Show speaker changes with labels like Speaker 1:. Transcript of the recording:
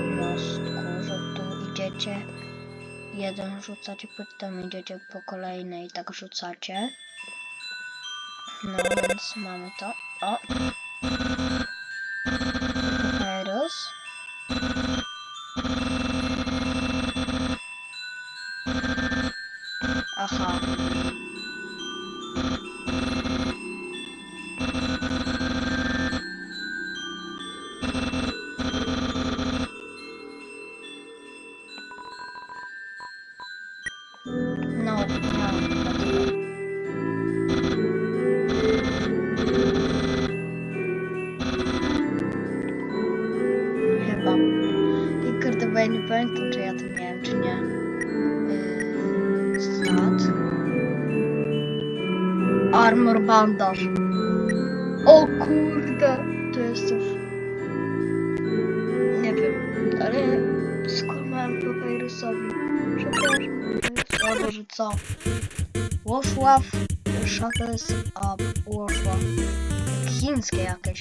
Speaker 1: miastku, że tu idziecie, jeden rzucacie, potem idziecie po kolejne i tak rzucacie. No więc mamy to. O! Papyrus. Aha. Chyba. I kurde, bo ja nie pamiętam, czy ja to miałem, czy nie. Yy, stat. Armor bandaż. O kurde, to jest coś. Nie wiem, ale skłamałem papyrusowi. Co? Włosław, shuttles up Włosław. Chińskie jakieś.